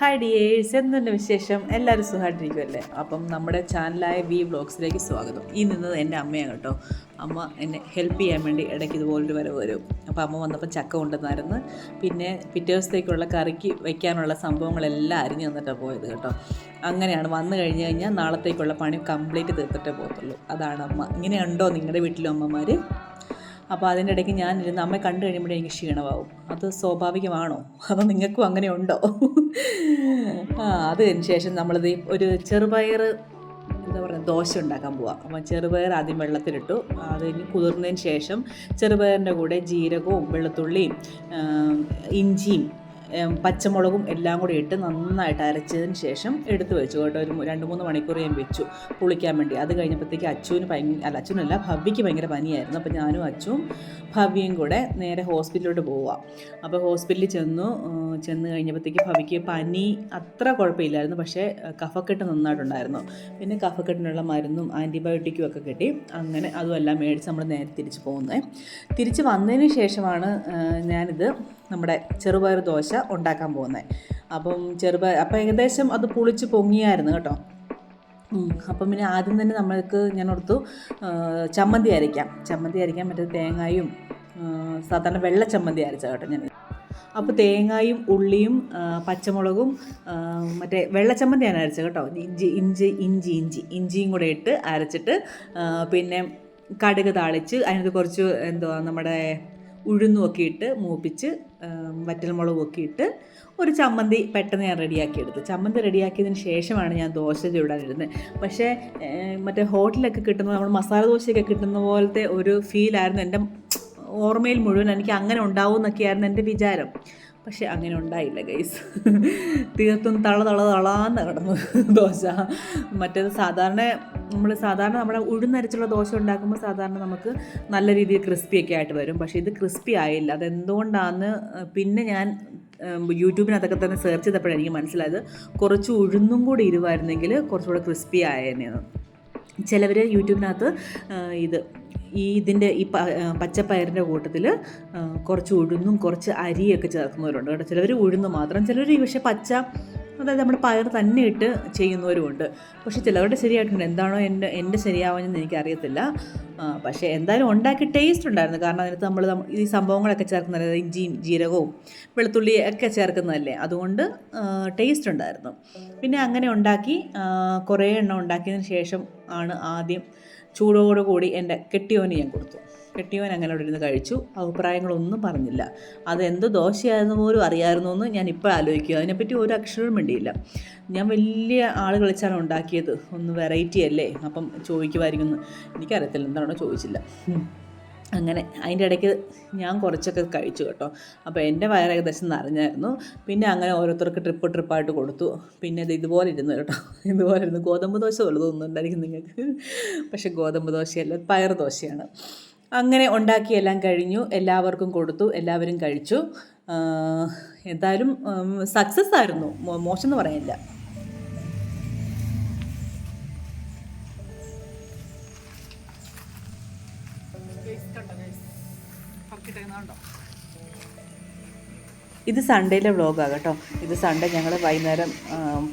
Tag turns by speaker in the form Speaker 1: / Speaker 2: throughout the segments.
Speaker 1: Hi dears എന്തുണ്ട് വിശേഷം? എല്ലാവരും സുഖമായിട്ടിരിക്കുമല്ലേ അപ്പം നമ്മുടെ ചാനലായ വി വ്ളോഗ്സിലേക്ക് സ്വാഗതം. ഈ നിന്നത് എന്റെ അമ്മയാണ് കേട്ടോ. അമ്മ എന്നെ ഹെൽപ്പ് ചെയ്യാൻ വേണ്ടി ഇടയ്ക്ക് ഇതുപോലൊരു വരവ് വരും. അപ്പോൾ അമ്മ വന്നപ്പോൾ ചക്ക കൊണ്ടുവന്നായിരുന്നു. പിന്നെ പിറ്റേ ദിവസത്തേക്കുള്ള കറിക്ക് വയ്ക്കാനുള്ള സംഭവങ്ങളെല്ലാം അരിഞ്ഞു തന്നിട്ടാണ് പോയത് കേട്ടോ. അങ്ങനെയാണ് വന്നു കഴിഞ്ഞ് കഴിഞ്ഞാൽ നാളത്തേക്കുള്ള പണി കംപ്ലീറ്റ് തീർത്തിട്ടേ പോകത്തുള്ളൂ. അതാണ് അമ്മ. ഇങ്ങനെയുണ്ടോ നിങ്ങളുടെ വീട്ടിലും അമ്മമാർ അപ്പോൾ അതിന്റെ ഇടയ്ക്ക് ഞാൻ ഇരുന്ന് അമ്മയെ കണ്ടു കഴിയുമ്പോഴേ എനിക്ക് ക്ഷീണമാവും. അത് സ്വാഭാവികമാണോ? അതോ നിങ്ങൾക്കും അങ്ങനെ ഉണ്ടോ ആ അതിന് ശേഷം നമ്മളിത് ഒരു ചെറുപയർ എന്താ പറയുക ദോശ ഉണ്ടാക്കാൻ പോവാം. അപ്പം ചെറുപയർ ആദ്യം വെള്ളത്തിലിട്ടു. അത് കഴിഞ്ഞ് കുതിർന്നതിന് ശേഷം ചെറുപയറിന്റെ കൂടെ ജീരകവും വെളുത്തുള്ളിയും ഇഞ്ചിയും പച്ചമുളകും എല്ലാം കൂടി ഇട്ട് നന്നായിട്ട് അരച്ചതിന് ശേഷം എടുത്തു വെച്ചു കേട്ടോ. ഒരു രണ്ട് മൂന്ന് മണിക്കൂർ ഞാൻ വെച്ചു പുളിക്കാൻ വേണ്ടി. അത് കഴിഞ്ഞപ്പോഴത്തേക്ക് അച്ചുവിന് ഭയങ്കര അല്ല അച്ഛനല്ല ഭവ്യയ്ക്ക് ഭയങ്കര പനിയായിരുന്നു. അപ്പോൾ ഞാനും അച്ചും ഭവ്യയും കൂടെ നേരെ ഹോസ്പിറ്റലിലോട്ട് പോവാം. അപ്പോൾ ഹോസ്പിറ്റലിൽ ചെന്നു. ചെന്ന് കഴിഞ്ഞപ്പോഴത്തേക്ക് ഭവ്യയ്ക്ക് പനി അത്ര കുഴപ്പമില്ലായിരുന്നു. പക്ഷേ കഫക്കെട്ട് നന്നായിട്ടുണ്ടായിരുന്നു. പിന്നെ കഫക്കെട്ടിനുള്ള മരുന്നും ആന്റിബയോട്ടിക്കും ഒക്കെ കിട്ടി. അങ്ങനെ അതുമെല്ലാം മേടിച്ച് നമ്മൾ നേരെ തിരിച്ച് പോകുന്നത് തിരിച്ച് വന്നതിന് ശേഷമാണ് ഞാനിത് നമ്മുടെ ചെറുപയർ ദോശ ഉണ്ടാക്കാൻ പോകുന്നത്. അപ്പം ചെറുപയർ അപ്പം ഏകദേശം അത് പുളിച്ച് പൊങ്ങിയായിരുന്നു കേട്ടോ. അപ്പം പിന്നെ ആദ്യം തന്നെ നമ്മൾക്ക് ഞാൻ ഓർത്തു ചമ്മന്തി അരയ്ക്കാം. ചമ്മന്തി അരയ്ക്കാൻ മറ്റേ തേങ്ങായും സാധാരണ വെള്ള ചമ്മന്തി അരച്ച കേട്ടോ ഞാൻ. അപ്പോൾ തേങ്ങായും ഉള്ളിയും പച്ചമുളകും മറ്റേ വെള്ള ചമ്മന്തിയാണ് അരച്ചത് കേട്ടോ. ഇഞ്ചി ഇഞ്ചി ഇഞ്ചി ഇഞ്ചി ഇഞ്ചിയും കൂടെ ഇട്ട് അരച്ചിട്ട് പിന്നെ കടുക് താളിച്ച് അതിനകത്ത് കുറച്ച് എന്തുവാ നമ്മുടെ ഉഴുന്നും ഒക്കെ ഇട്ട് മൂപ്പിച്ച് വറ്റൽമുളകൊക്കെ ഇട്ട് ഒരു ചമ്മന്തി പെട്ടെന്ന് ഞാൻ റെഡിയാക്കി എടുത്തു ചമ്മന്തി റെഡിയാക്കിയതിന് ശേഷമാണ് ഞാൻ ദോശ ചൂടാനിരുന്നത്. പക്ഷേ മറ്റേ ഹോട്ടലൊക്കെ കിട്ടുന്ന നമ്മൾ മസാല ദോശയൊക്കെ കിട്ടുന്ന പോലത്തെ ഒരു ഫീലായിരുന്നു. എന്റെ ഓർമ്മയിൽ മുഴുവൻ എനിക്ക് അങ്ങനെ ഉണ്ടാവും എന്നൊക്കെയായിരുന്നു എന്റെ വിചാരം. പക്ഷെ അങ്ങനെ ഉണ്ടായില്ല ഗൈസ് തീർത്തും തള തള തളാന്ന് കിടന്നു ദോശ. മറ്റേത് സാധാരണ നമ്മൾ സാധാരണ നമ്മുടെ ഉഴുന്നരച്ചുള്ള ദോശ ഉണ്ടാക്കുമ്പോൾ സാധാരണ നമുക്ക് നല്ല രീതിയിൽ ക്രിസ്പിയൊക്കെ ആയിട്ട് വരും. പക്ഷേ ഇത് ക്രിസ്പി ആയില്ല. അതെന്തുകൊണ്ടാണെന്ന് പിന്നെ ഞാൻ യൂട്യൂബിനകത്തൊക്കെ തന്നെ സെർച്ച് ചെയ്തപ്പോഴാണ് എനിക്ക് മനസ്സിലായത്. കുറച്ച് ഉഴുന്നും കൂടി ഇരുവായിരുന്നെങ്കിൽ കുറച്ചുകൂടെ ക്രിസ്പി ആയേനെന്ന്. ചിലവർ യൂട്യൂബിനകത്ത് ഇത് ഈ ഇതിന്റെ ഈ പച്ചപ്പയറിന്റെ കൂട്ടത്തിൽ കുറച്ച് ഉഴുന്നും കുറച്ച് അരിയൊക്കെ ചേർക്കുന്നവരുണ്ട് കേട്ടോ. ചിലവർ ഉഴുന്ന് മാത്രം ചിലവർ പക്ഷേ പച്ച അതായത് നമ്മുടെ പയർ തന്നെ ഇട്ട് ചെയ്യുന്നവരുമുണ്ട്. പക്ഷേ ചിലവരുടെ ശരിയായിട്ടുണ്ട്. എന്താണോ എന്റെ എന്റെ ശരിയാവുമെന്ന് എനിക്കറിയത്തില്ല. പക്ഷേ എന്തായാലും ഉണ്ടാക്കി ടേസ്റ്റ് ഉണ്ടായിരുന്നു. കാരണം അതിനകത്ത് നമ്മൾ ഈ സംഭവങ്ങളൊക്കെ ചേർക്കുന്നത് ഇഞ്ചിയും ജീരകവും വെളുത്തുള്ളി ഒക്കെ ചേർക്കുന്നതല്ലേ? അതുകൊണ്ട് ടേസ്റ്റ് ഉണ്ടായിരുന്നു. പിന്നെ അങ്ങനെ ഉണ്ടാക്കി കുറേ എണ്ണം ഉണ്ടാക്കിയതിന് ശേഷം ആണ് ആദ്യം ചൂടോടുകൂടി എന്റെ കെട്ടിയോന് ഞാൻ കൊടുത്തു. കെട്ടിയോൻ അങ്ങനെ അവിടെ ഇരുന്ന് കഴിച്ചു. അഭിപ്രായങ്ങളൊന്നും പറഞ്ഞില്ല. അതെന്ത് ദോശയായിരുന്നു പോലും അറിയാമായിരുന്നു എന്ന് ഞാൻ ഇപ്പോൾ ആലോചിക്കുക. അതിനെപ്പറ്റി ഒരു അക്ഷരവും വേണ്ടിയില്ല ഞാൻ വലിയ ആൾ കളിച്ചാണ് ഉണ്ടാക്കിയത്. ഒന്ന് വെറൈറ്റി അല്ലേ? അപ്പം ചോദിക്കുമായിരിക്കും എന്ന്. എനിക്കറിയത്തില്ല. എന്താണോ ചോദിച്ചില്ല. അങ്ങനെ അതിന്റെ ഇടയ്ക്ക് ഞാൻ കുറച്ചൊക്കെ കഴിച്ചു കേട്ടോ. അപ്പോൾ എന്റെ വയർ ഏകദേശം നിറഞ്ഞായിരുന്നു പിന്നെ അങ്ങനെ ഓരോരുത്തർക്ക് ട്രിപ്പ് ട്രിപ്പായിട്ട് കൊടുത്തു. പിന്നെ ഇത് ഇതുപോലെ ഇരുന്നു കേട്ടോ. ഇതുപോലെ ഇരുന്നു. ഗോതമ്പ് ദോശ പോലെ തോന്നുന്നുണ്ടായിരിക്കും നിങ്ങൾക്ക്. പക്ഷേ ഗോതമ്പ് ദോശയല്ല പയർ ദോശയാണ്. അങ്ങനെ ഉണ്ടാക്കിയെല്ലാം കഴിഞ്ഞു. എല്ലാവർക്കും കൊടുത്തു. എല്ലാവരും കഴിച്ചു. എന്തായാലും സക്സസ് ആയിരുന്നു. മോശം എന്ന് പറയാനില്ല. ഇത് സൺഡേയിലെ വ്ളോഗാണ് കേട്ടോ. ഇത് സൺഡേ ഞങ്ങൾ വൈകുന്നേരം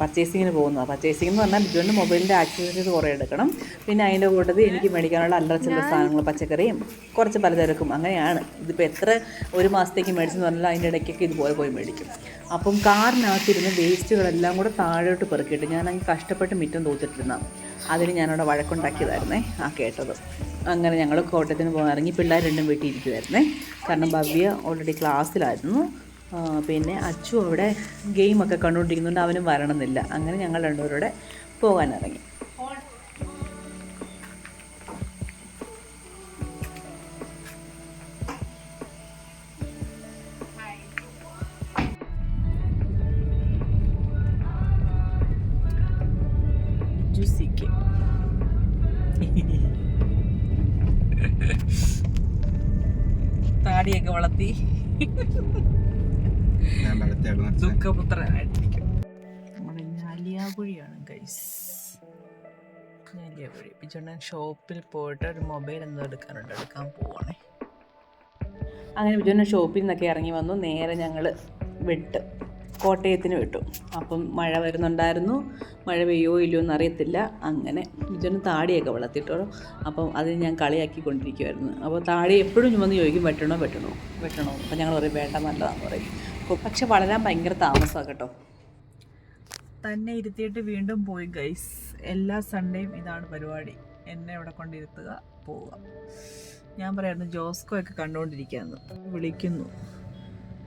Speaker 1: പർച്ചേസിങ്ങിന് പോകുന്നതാണ് പർച്ചേസിംഗ് എന്ന് പറഞ്ഞാൽ ബിജുവിന്റെ മൊബൈലിന്റെ ആക്സസറീസ് കുറേ എടുക്കണം. പിന്നെ അതിന്റെ കൂട്ടത്തിൽ എനിക്ക് മേടിക്കാനുള്ള അല്ലറ ചില്ലറ സാധനങ്ങൾ പച്ചക്കറിയും കുറച്ച് പലചരക്കും അങ്ങനെയാണ്. ഇതിപ്പോൾ എത്ര ഒരു മാസത്തേക്ക് മേടിച്ചെന്ന് പറഞ്ഞാൽ അതിന്റെ ഇടയ്ക്കൊക്കെ ഇതുപോലെ പോയി മേടിക്കും. അപ്പം കാറിനകത്തിരുന്ന് വേസ്റ്റുകളെല്ലാം കൂടെ താഴോട്ട് പെറുക്കിയിട്ട് ഞാൻ അങ്ങ് കഷ്ടപ്പെട്ട് മിറ്റം തൂത്തിട്ടിരുന്ന അതിന് ഞാനവിടെ വഴക്കുണ്ടാക്കിയതായിരുന്നേ ആ കേട്ടത്. അങ്ങനെ ഞങ്ങൾ കോട്ടയത്തിന് പോകാൻ ഇറങ്ങി പിള്ളേർ രണ്ടും വീട്ടിൽ ഇരിക്കുമായിരുന്നേ കാരണം ഭവ്യ ഓൾറെഡി ക്ലാസ്സിലായിരുന്നു പിന്നെ അച്ചു അവിടെ ഗെയിമൊക്കെ കണ്ടുകൊണ്ടിരിക്കുന്നുണ്ട് അവനും വരണമെന്നില്ല. അങ്ങനെ ഞങ്ങൾ രണ്ടുപേരുടെ പോകാൻ
Speaker 2: അച്ഛൻ.
Speaker 1: ദുഃഖപുത്രനായിട്ടിരിക്കും നമ്മുടെ ഞാലിയാകുഴിയാണ് ഗൈസ് ഷോപ്പിൽ പോയിട്ട് ഒരു മൊബൈൽ എന്തോ എടുക്കാനുണ്ട്. എടുക്കാൻ പോവാണേ. അങ്ങനെ ബിജുണ്ണൻ ഷോപ്പിൽ നിന്നൊക്കെ ഇറങ്ങി വന്നു. നേരെ ഞങ്ങൾ വിട്ട്. കോട്ടയത്തിന് വിട്ടു. അപ്പം മഴ വരുന്നുണ്ടായിരുന്നു. മഴ പെയ്യോ ഇല്ലയോ എന്നറിയത്തില്ല അങ്ങനെ ബിജുണ്ണൻ താടിയൊക്കെ വളർത്തിയിട്ടോ. അപ്പം അത് ഞാൻ കളിയാക്കിക്കൊണ്ടിരിക്കുമായിരുന്നു അപ്പോൾ താടി എപ്പോഴും വന്ന് ചോദിക്കും വെട്ടണോ വെട്ടണോ? വെട്ടണോ? അപ്പം ഞങ്ങൾ പറയും വേണ്ട നല്ലതാണെന്ന് പറയും. പക്ഷെ വളരാൻ ഭയങ്കര താമസമാണ് കേട്ടോ. തന്നെ ഇരുത്തിയിട്ട് വീണ്ടും പോയി ഗൈസ് എല്ലാ സൺഡേയും ഇതാണ് പരിപാടി. എന്നെ ഇവിടെ കൊണ്ടിരുത്തുക പോവുക. ഞാൻ പറയായിരുന്നു ജോസ്കോ ഒക്കെ കണ്ടുകൊണ്ടിരിക്കുകയെന്ന് വിളിക്കുന്നു.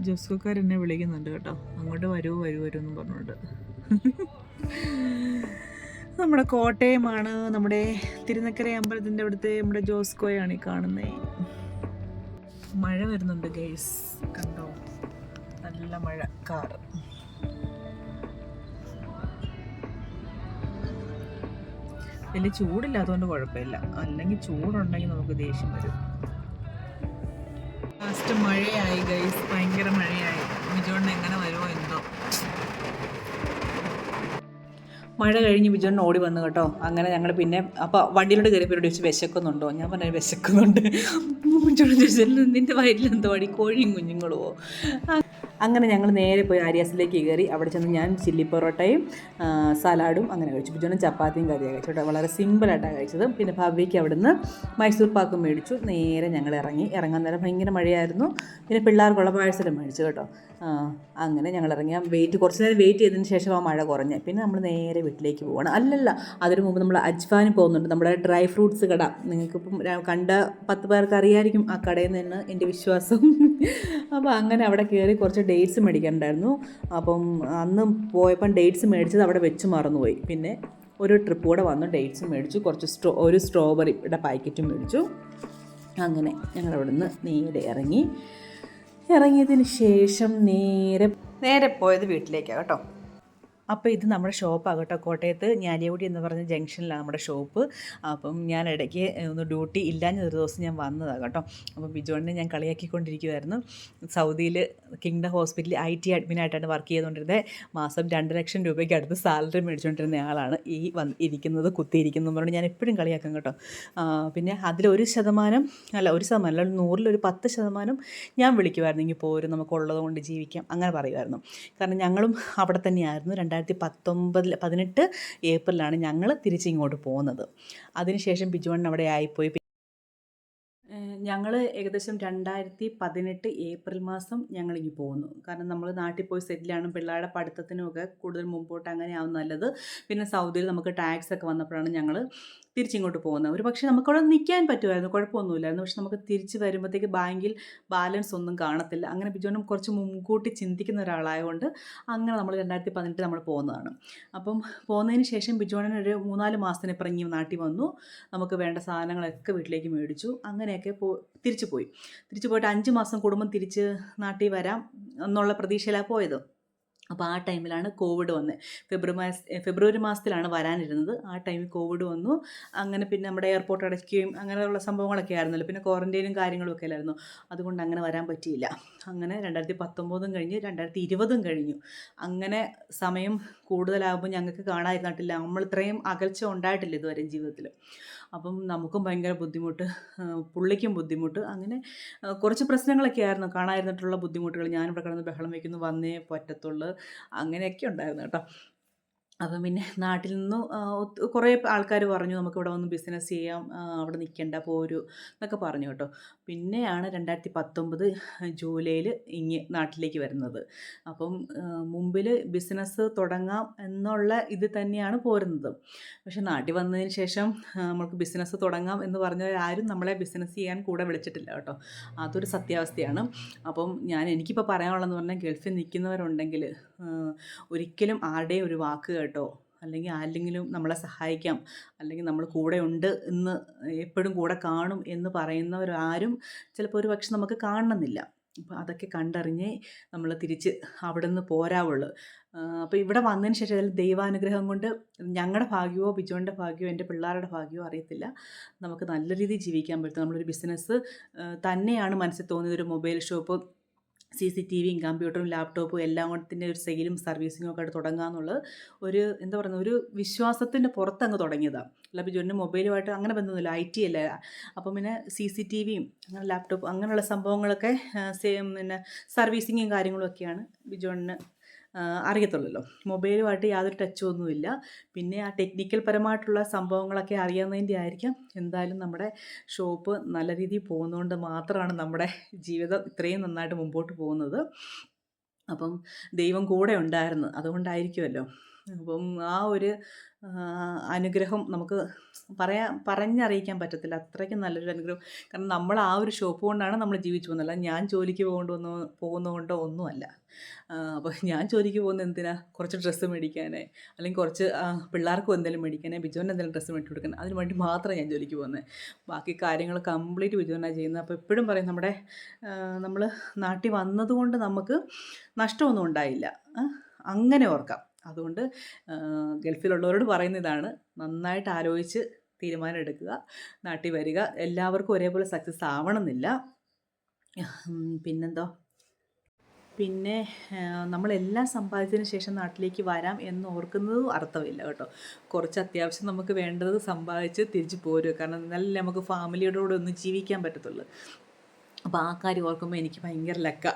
Speaker 1: ജോസ്കോക്കാർ എന്നെ വിളിക്കുന്നുണ്ട് കേട്ടോ. അങ്ങോട്ട് വരൂ വരൂ വരൂ എന്ന് പറഞ്ഞുകൊണ്ട്. നമ്മുടെ കോട്ടയമാണ് നമ്മുടെ തിരുനക്കര അമ്പലത്തിന്റെ അവിടുത്തെ നമ്മുടെ ജോസ്കോയാണ് ഈ കാണുന്നത് മഴ വരുന്നുണ്ട് ഗൈസ് കണ്ടോ? നല്ല മഴ കാറ്. വലിയ അതുകൊണ്ട് കുഴപ്പമില്ല. അല്ലെങ്കിൽ ചൂടുണ്ടെങ്കിൽ നമുക്ക് ദേഷ്യം വരും. ലാസ്റ്റ് മഴയായി ഗൈസ് ഭയങ്കര മഴയായി. ബിജോണ്ട് എങ്ങനെ വരുമോ എന്തോ. മഴ കഴിഞ്ഞ് ബിജോണ്ട് ഓടി വന്നു കേട്ടോ. അങ്ങനെ ഞങ്ങൾ പിന്നെ അപ്പോൾ വണ്ടിയിലോട്ട് കയറിയപ്പോൾ ചോദിച്ചു വിശക്കുന്നുണ്ടോ? ഞാൻ പറഞ്ഞു വിശക്കുന്നുണ്ട്. ബിജോണ് ചോദിച്ചു നിന്റെ വയറ്റിൽ എന്തോ കോഴിയും കുഞ്ഞുങ്ങളുമോ അങ്ങനെ ഞങ്ങൾ നേരെ പോയി ആര്യാസിലേക്ക് കയറി. അവിടെ ചെന്ന് ഞാൻ ചില്ലി പൊറോട്ടയും സലാഡും അങ്ങനെ കഴിച്ചു. പിന്നെ ചപ്പാത്തിയും കറിയാണ് കഴിച്ചു കേട്ടോ. വളരെ സിമ്പിളായിട്ടാണ് കഴിച്ചത്. പിന്നെ ഭവ്യയ്ക്ക് അവിടുന്ന് മൈസൂർ പാക്ക് മേടിച്ചു. നേരെ ഞങ്ങൾ ഇറങ്ങി. ഇറങ്ങാൻ നേരം ഭയങ്കര മഴയായിരുന്നു. പിന്നെ പിള്ളേർക്കുള്ള പാഴ്സലും മേടിച്ചു കേട്ടോ. അങ്ങനെ ഞങ്ങൾ ഇറങ്ങി ആ വെയിറ്റ് കുറച്ച് നേരം വെയിറ്റ് ചെയ്തതിന് ശേഷം ആ മഴ കുറഞ്ഞ്. പിന്നെ നമ്മൾ നേരെ വീട്ടിലേക്ക് പോകണം അല്ലല്ല അതിനു മുമ്പ് നമ്മൾ അജ്വാന് പോകുന്നുണ്ട്. നമ്മുടെ ഡ്രൈ ഫ്രൂട്ട്സ് കട. നിങ്ങൾക്കിപ്പം കണ്ട പത്ത് പേർക്ക് അറിയായിരിക്കും ആ കടയിൽ നിന്ന് എന്റെ വിശ്വാസം. അപ്പോൾ അങ്ങനെ അവിടെ കയറി കുറച്ച് ഡേറ്റ്സ് മേടിക്കാനുണ്ടായിരുന്നു. അപ്പം അന്ന് പോയപ്പം ഡേറ്റ്സ് മേടിച്ചത് അവിടെ വെച്ച് മറന്നുപോയി. പിന്നെ ഒരു ട്രിപ്പ് കൂടെ വന്നു ഡേറ്റ്സ് മേടിച്ചു. കുറച്ച് സ്ട്രോ ഒരു സ്ട്രോബെറിയുടെ പാക്കറ്റും മേടിച്ചു. അങ്ങനെ ഞങ്ങൾ അവിടെ നിന്ന് നേരെ ഇറങ്ങി. ഇറങ്ങിയതിന് ശേഷം നേരെ നേരെ പോയത് വീട്ടിലേക്കാണ് കേട്ടോ. അപ്പോൾ ഇത് നമ്മുടെ ഷോപ്പാണ് കേട്ടോ കോട്ടയത്ത് ഞാലിയകുടി എന്ന് പറഞ്ഞ ജംഗ്ഷനിലാണ് നമ്മുടെ ഷോപ്പ് അപ്പം ഞാൻ ഇടയ്ക്ക് ഒന്ന് ഡ്യൂട്ടി ഇല്ലാഞ്ഞ ഒരു ദിവസം ഞാൻ വന്നതാണ് കേട്ടോ. അപ്പോൾ ബിജോണിനെ ഞാൻ കളിയാക്കിക്കൊണ്ടിരിക്കുമായിരുന്നു സൗദിയിൽ കിങ്ഡം ഹോസ്പിറ്റലിൽ ഐ ടി അഡ്മിനായിട്ടാണ് വർക്ക് ചെയ്തുകൊണ്ടിരുന്നത് മാസം രണ്ട് ലക്ഷം രൂപയ്ക്ക് അടുത്ത് സാലറി മേടിച്ചുകൊണ്ടിരുന്ന ആളാണ്. ഈ വന്ന് ഇരിക്കുന്നത് കുത്തിയിരിക്കുന്നത് പറഞ്ഞ് ഞാൻ എപ്പോഴും കളിയാക്കാം കേട്ടോ. പിന്നെ പിന്നെ അതിലൊരു ശതമാനം അല്ല ഒരു ശതമാനം അല്ല നൂറിലൊരു പത്ത് ശതമാനം ഞാൻ വിളിക്കുമായിരുന്നു ഇങ്ങനെ പോരും നമുക്കുള്ളത് കൊണ്ട് ജീവിക്കാം അങ്ങനെ പറയുമായിരുന്നു കാരണം ഞങ്ങളും അവിടെ തന്നെയായിരുന്നു. രണ്ടായിരത്തി പത്തൊമ്പതിൽ പതിനെട്ട് ഏപ്രിലാണ് ഞങ്ങൾ തിരിച്ചിങ്ങോട്ട് പോകുന്നത് അതിനുശേഷം ബിജുവണ്ണൻ അവിടെ ആയിപ്പോയി. ഞങ്ങൾ ഏകദേശം രണ്ടായിരത്തി പതിനെട്ട് ഏപ്രിൽ മാസം ഞങ്ങൾ ഇനി പോകുന്നു. കാരണം നമ്മൾ നാട്ടിൽ പോയി സെറ്റിലാണ് പിള്ളേരുടെ പഠിത്തത്തിനുമൊക്കെ കൂടുതൽ മുമ്പോട്ട് അങ്ങനെ ആവും നല്ലത്. പിന്നെ സൗദിയിൽ നമുക്ക് ടാക്സ് ഒക്കെ വന്നപ്പോഴാണ് ഞങ്ങൾ തിരിച്ചിങ്ങോട്ട് പോകുന്നത്. ഒരു പക്ഷേ നമുക്കവിടെ നിൽക്കാൻ പറ്റുമായിരുന്നു കുഴപ്പമൊന്നുമില്ലായിരുന്നു. പക്ഷെ നമുക്ക് തിരിച്ച് വരുമ്പോഴത്തേക്ക് ബാങ്കിൽ ബാലൻസ് ഒന്നും കാണത്തില്ല. അങ്ങനെ ബിജോനും കുറച്ച് മുൻകൂട്ടി ചിന്തിക്കുന്ന ഒരാളായതുകൊണ്ട് അങ്ങനെ നമ്മൾ രണ്ടായിരത്തി പതിനെട്ട് നമ്മൾ പോകുന്നതാണ്. അപ്പം പോകുന്നതിന് ശേഷം ബിജോണൻ ഒരു മൂന്നാൽ മാസത്തിന് ഇപ്പറങ്ങി നാട്ടിൽ വന്നു. നമുക്ക് വേണ്ട സാധനങ്ങളൊക്കെ വീട്ടിലേക്ക് മേടിച്ചു. അങ്ങനെയൊക്കെ പോ തിരിച്ചു പോയി തിരിച്ചു പോയിട്ട് അഞ്ച് മാസം കുടുംബം തിരിച്ച് നാട്ടിൽ വരാം എന്നുള്ള പ്രതീക്ഷയിലാണ് പോയത്. അപ്പോൾ ആ ടൈമിലാണ് കോവിഡ് വന്നത് ഫെബ്രുവരി മാസ ഫെബ്രുവരി മാസത്തിലാണ് വരാനിരുന്നത്. ആ ടൈമിൽ കോവിഡ് വന്നു. അങ്ങനെ പിന്നെ നമ്മുടെ എയർപോർട്ട് അടയ്ക്കുകയും അങ്ങനെയുള്ള സംഭവങ്ങളൊക്കെ ആയിരുന്നല്ലോ. പിന്നെ ക്വാറന്റൈനും കാര്യങ്ങളും ഒക്കെ അതുകൊണ്ട് അങ്ങനെ വരാൻ പറ്റിയില്ല. അങ്ങനെ രണ്ടായിരത്തി പത്തൊമ്പതും കഴിഞ്ഞ് രണ്ടായിരത്തി ഇരുപതും കഴിഞ്ഞു. അങ്ങനെ സമയം കൂടുതലാകുമ്പോൾ ഞങ്ങൾക്ക് കാണാതിരുന്നിട്ടില്ല നമ്മൾ ഇത്രയും അകൽച്ച ഉണ്ടായിട്ടില്ല ഇതുവരെ ജീവിതത്തിൽ. അപ്പം നമുക്കും ഭയങ്കര ബുദ്ധിമുട്ട് പുള്ളിക്കും ബുദ്ധിമുട്ട്. അങ്ങനെ കുറച്ച് പ്രശ്നങ്ങളൊക്കെ ആയിരുന്നു. കാണാതിരുന്നിട്ടുള്ള ബുദ്ധിമുട്ടുകൾ. ഞാനിവിടെ കിടന്ന് ബഹളം വയ്ക്കുന്നു വന്നേ പറ്റത്തുള്ളൂ. അങ്ങനെയൊക്കെ ഉണ്ടായിരുന്നു കേട്ടോ. അപ്പം പിന്നെ നാട്ടിൽ നിന്ന് കുറേ ആൾക്കാർ പറഞ്ഞു നമുക്ക് ഇവിടെ വന്ന് ബിസിനസ് ചെയ്യാം അവിടെ നിൽക്കേണ്ട പോരൂ എന്നൊക്കെ പറഞ്ഞു കേട്ടോ. പിന്നെയാണ് രണ്ടായിരത്തി പത്തൊമ്പത് ജൂലൈയിൽ ഇങ്ങ് നാട്ടിലേക്ക് വരുന്നത്. അപ്പം മുമ്പിൽ ബിസിനസ് തുടങ്ങാം എന്നുള്ള ഇത് തന്നെയാണ് പോരുന്നത്. പക്ഷെ നാട്ടിൽ വന്നതിന് ശേഷം നമുക്ക് ബിസിനസ് തുടങ്ങാം എന്ന് പറഞ്ഞാൽ ആരും നമ്മളെ ബിസിനസ് ചെയ്യാൻ കൂടെ വിളിച്ചിട്ടില്ല കേട്ടോ. അതൊരു സത്യാവസ്ഥയാണ്. അപ്പം ഞാൻ എനിക്കിപ്പോൾ പറയാനുള്ളതെന്ന് പറഞ്ഞാൽ ഗൾഫിൽ നിൽക്കുന്നവരുണ്ടെങ്കിൽ ഒരിക്കലും ആരുടെയും ഒരു വാക്ക് കേട്ടോ. അല്ലെങ്കിൽ ആരെങ്കിലും നമ്മളെ സഹായിക്കാം. അല്ലെങ്കിൽ നമ്മൾ കൂടെ ഉണ്ട് എന്ന് എപ്പോഴും കൂടെ കാണും എന്ന് പറയുന്നവരാരും ചിലപ്പോൾ ഒരു പക്ഷെ നമുക്ക് കാണണമെന്നില്ല. അപ്പോൾ അതൊക്കെ കണ്ടറിഞ്ഞേ നമ്മൾ തിരിച്ച് അവിടെ നിന്ന് പോരാവുള്ളൂ അപ്പോൾ ഇവിടെ വന്നതിന് ശേഷം അതിൽ ദൈവാനുഗ്രഹം കൊണ്ട് ഞങ്ങളുടെ ഭാഗ്യമോ ബിജോന്റെ ഭാഗ്യമോ എന്റെ പിള്ളേരുടെ ഭാഗ്യമോ അറിയത്തില്ല. നമുക്ക് നല്ല രീതിയിൽ ജീവിക്കാൻ പറ്റും. നമ്മളൊരു ബിസിനസ് തന്നെയാണ് മനസ്സിൽ തോന്നിയത് ഒരു mobile shop C C T വിയും കമ്പ്യൂട്ടറും ലാപ്ടോപ്പും എല്ലാം കൊണ്ടത്തിന്റെ ഒരു സെയിലും സർവീസിങ്ങും ഒക്കെ ആയിട്ട് തുടങ്ങാമെന്നുള്ളത് ഒരു എന്താ പറയുന്നത് ഒരു വിശ്വാസത്തിന്റെ പുറത്തങ്ങ് തുടങ്ങിയതാണ് അല്ല ബിജുവിന്റെ മൊബൈലുമായിട്ട് അങ്ങനെ ബന്ധമൊന്നുമില്ല. ഐ ടി അല്ല? അപ്പം പിന്നെ സി സി ടി വിയും അങ്ങനെ ലാപ്ടോപ്പ് അങ്ങനെയുള്ള സംഭവങ്ങളൊക്കെ സെയിം പിന്നെ സർവീസിങ്ങും കാര്യങ്ങളും ഒക്കെയാണ് ബിജുവിന് അറിയത്തുള്ളല്ലോ. മൊബൈലുമായിട്ട് യാതൊരു ടച്ചും ഒന്നുമില്ല. പിന്നെ ആ ടെക്നിക്കൽ പരമായിട്ടുള്ള സംഭവങ്ങളൊക്കെ അറിയാവുന്നതിന്റെ ആയിരിക്കാം. എന്തായാലും നമ്മുടെ ഷോപ്പ് നല്ല രീതിയിൽ പോകുന്നതുകൊണ്ട് മാത്രമാണ് നമ്മുടെ ജീവിതം ഇത്രയും നന്നായിട്ട് മുമ്പോട്ട് പോകുന്നത്. അപ്പം ദൈവം കൂടെ ഉണ്ടായിരുന്നു. അതുകൊണ്ടായിരിക്കുമല്ലോ. അപ്പം ആ ഒരു അനുഗ്രഹം നമുക്ക് പറയാൻ പറഞ്ഞറിയിക്കാൻ പറ്റത്തില്ല. അത്രയ്ക്ക് നല്ലൊരു അനുഗ്രഹം. കാരണം നമ്മൾ ആ ഒരു ഷോപ്പ് കൊണ്ടാണ് നമ്മൾ ജീവിച്ചു പോകുന്നത്. അല്ല ഞാൻ ജോലിക്ക് പോകൊണ്ടൊന്നും പോകുന്നതുകൊണ്ടോ ഒന്നുമല്ല. അപ്പോൾ ഞാൻ ജോലിക്ക് പോകുന്ന എന്തിനാ? കുറച്ച് ഡ്രസ്സ് മേടിക്കാനേ. അല്ലെങ്കിൽ കുറച്ച് പിള്ളേർക്കും എന്തെങ്കിലും മേടിക്കാനേ. ബിജുവിന് എന്തെങ്കിലും ഡ്രസ്സ് മേടിച്ച് കൊടുക്കാൻ. അതിന് വേണ്ടി മാത്രമേ ഞാൻ ജോലിക്ക് പോകുന്നത്. ബാക്കി കാര്യങ്ങൾ കംപ്ലീറ്റ് ബിജുവിനാണ് ചെയ്യുന്നത്. അപ്പോൾ എപ്പോഴും പറയും നമ്മുടെ നമ്മൾ നാട്ടിൽ വന്നതുകൊണ്ട് നമുക്ക് നഷ്ടമൊന്നും ഉണ്ടായില്ല. അങ്ങനെ ഓർക്കാം. അതുകൊണ്ട് ഗൾഫിലുള്ളവരോട് പറയുന്ന ഇതാണ് നന്നായിട്ട് ആലോചിച്ച് തീരുമാനം എടുക്കുക നാട്ടിൽ വരിക എല്ലാവർക്കും ഒരേപോലെ സക്സസ് ആവണമെന്നില്ല. പിന്നെന്തോ? പിന്നെ നമ്മളെല്ലാം സമ്പാദിച്ചതിന് ശേഷം നാട്ടിലേക്ക് വരാം എന്ന് ഓർക്കുന്നതും അർത്ഥമില്ല കേട്ടോ. കുറച്ച് അത്യാവശ്യം നമുക്ക് വേണ്ടത് സമ്പാദിച്ച് തിരിച്ചു പോരുക. കാരണം എന്നാലല്ലേ നമുക്ക് ഫാമിലിയുടെ കൂടെ ഒന്ന് ജീവിക്കാൻ പറ്റത്തുള്ളൂ. അപ്പോൾ ആ കാര്യം ഓർക്കുമ്പോൾ എനിക്ക് ഭയങ്കര ലക്ക.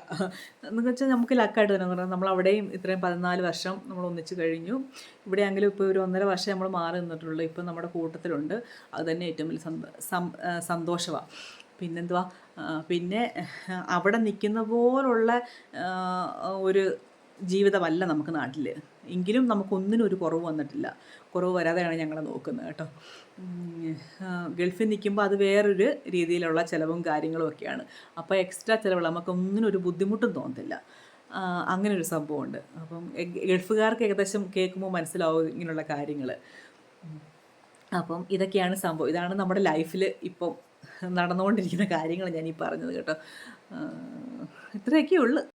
Speaker 1: എന്ന് വെച്ചാൽ നമുക്ക് ലക്കായിട്ട് തന്നെ പറഞ്ഞാൽ നമ്മൾ അവിടെയും ഇത്രയും പതിനാല് വർഷം നമ്മൾ ഒന്നിച്ച് കഴിഞ്ഞു. ഇവിടെയാണെങ്കിലും ഇപ്പോൾ ഒരു ഒന്നര വർഷം നമ്മൾ മാറി നിന്നിട്ടുള്ളൂ. ഇപ്പം നമ്മുടെ കൂട്ടത്തിലുണ്ട്. അത് തന്നെ ഏറ്റവും വലിയ സന്തോ- സന്തോഷമാണ് പിന്നെന്തുവാ? പിന്നെ അവിടെ നിൽക്കുന്ന പോലുള്ള ഒരു ജീവിതമല്ല നമുക്ക് നാട്ടിൽ എങ്കിലും നമുക്കൊന്നിനും ഒരു കുറവ് വന്നിട്ടില്ല. കുറവ് വരാതെയാണ് ഞങ്ങൾ നോക്കുന്നത് കേട്ടോ. ഗൾഫിൽ നിൽക്കുമ്പോൾ അത് വേറൊരു രീതിയിലുള്ള ചിലവും കാര്യങ്ങളും ഒക്കെയാണ്. അപ്പോൾ എക്സ്ട്രാ ചിലവുകൾ നമുക്കൊന്നിനും ഒരു ബുദ്ധിമുട്ടും തോന്നത്തില്ല. അങ്ങനെ ഒരു സംഭവമുണ്ട്. അപ്പം ഗൾഫുകാർക്ക് ഏകദേശം കേൾക്കുമ്പോൾ മനസ്സിലാവും ഇങ്ങനെയുള്ള കാര്യങ്ങൾ അപ്പം ഇതൊക്കെയാണ് സംഭവം. ഇതാണ് നമ്മുടെ ലൈഫിൽ ഇപ്പം നടന്നുകൊണ്ടിരിക്കുന്ന കാര്യങ്ങൾ ഞാൻ ഈ പറഞ്ഞത് കേട്ടോ. ഇത്രയൊക്കെ ഉള്ളു.